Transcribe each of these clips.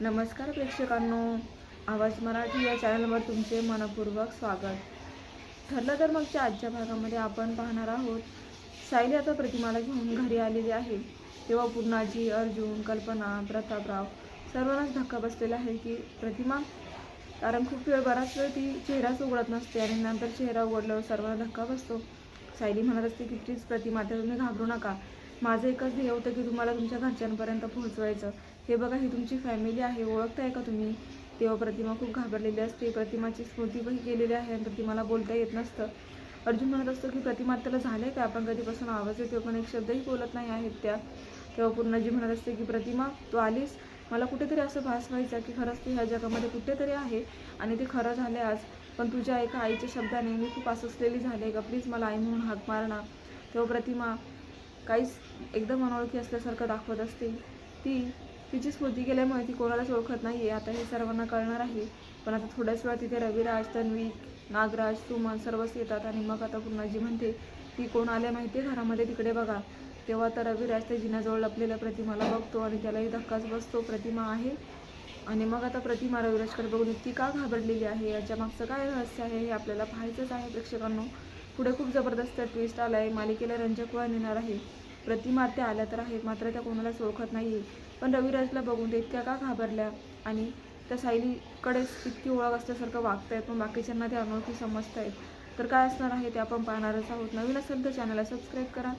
नमस्कार प्रेक्षकांनो. आवाज मराठी या चॅनलवर तुमचे मनपूर्वक स्वागत. ठरलं तर मगच्या आजच्या भागामध्ये आपण पाहणार आहोत सायली आता प्रतिमाला घेऊन घरी आलेली आहे. तेव्हा पूर्णाजी अर्जुन कल्पना प्रतापराव सर्वांनाच धक्का बसलेला आहे की प्रतिमा कारण खूप वेळ बराच वेळ ती चेहराच उघडत नसते आणि नंतर चेहरा उघडल्यावर सर्वांना धक्का बसतो. सायली म्हणत असते की प्लीज प्रतिमा तर तुम्ही घाबरू नका. माझं एकच ध्येय होतं की तुम्हाला तुमच्या घरच्यांपर्यंत पोहोचवायचं. हे बघा ही तुमची फॅमिली आहे. ओळखताय का तुम्ही? तेव्हा प्रतिमा खूप घाबरलेली असते. प्रतिमाची स्मृतीही केलेली आहे आणि प्रतिमाला बोलता येत नसतं. अर्जुन म्हणत असतो की प्रतिमा त्याला झालंय का आपण कधीपासून आवाज येतो पण एक शब्दही बोलत नाही आहेत त्या. तेव्हा पूर्णाजी म्हणत असते की प्रतिमा तू आलीस? मला कुठेतरी असं भास व्हायचा की खरंच तू ह्या जगामध्ये कुठेतरी आहे आणि ते खरं झालं आज. पण तुझ्या एका आईच्या शब्दाने मी खूप असलेली झाले. का? प्लीज मला आई म्हणून हाक मारणा. तेव्हा प्रतिमा काहीच एकदम अनोळखी असल्यासारखं दाखवत असते. ती तिची स्मृती केल्यामुळे ती कोणालाच ओळखत नाही आहे आता हे सर्वांना कळणार आहे. पण आता थोड्याच वेळा तिथे रविराज तन्वी नागराज सुमन सर्वच येतात आणि मग आता पूर्णाजी म्हणते ती कोण आल्या माहिती आहे घरामध्ये? तिकडे बघा. तेव्हा तर रविराज त्या जिन्याजवळ लपलेल्या प्रतिमाला बघतो आणि त्यालाही धक्काच बसतो. प्रतिमा आहे. आणि मग आता प्रतिमा रविराजकडे बघून इतकी का घाबरलेली आहे? याच्या मागचं काय रहस्य आहे? हे आपल्याला पाहायचंच आहे प्रेक्षकांनो. पुढे खूप जबरदस्त ट्विस्ट आला आहे मालिकेला रंजक वळण येणार आहे. प्रतिमा त्या आल्या तर आहेत मात्र त्या कोणालाच ओळखत नाही पण रविराजला बघून ते इतक्या का घाबरल्या? आणि त्या सायलीकडेच इतकी ओळख असल्यासारखं वागत आहेत पण बाकीच्यांना ते अनोळखी समजत आहेत तर काय असणार आहे ते आपण पाहणारच आहोत. नवीन असेल तर चॅनलला सबस्क्राईब करा.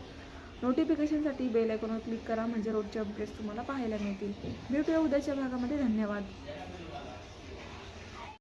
नोटिफिकेशनसाठी बेल आयकॉनवर क्लिक करा म्हणजे रोजचे अपडेट्स तुम्हाला पाहायला मिळतील. भेटूया उद्याच्या भागामध्ये. धन्यवाद.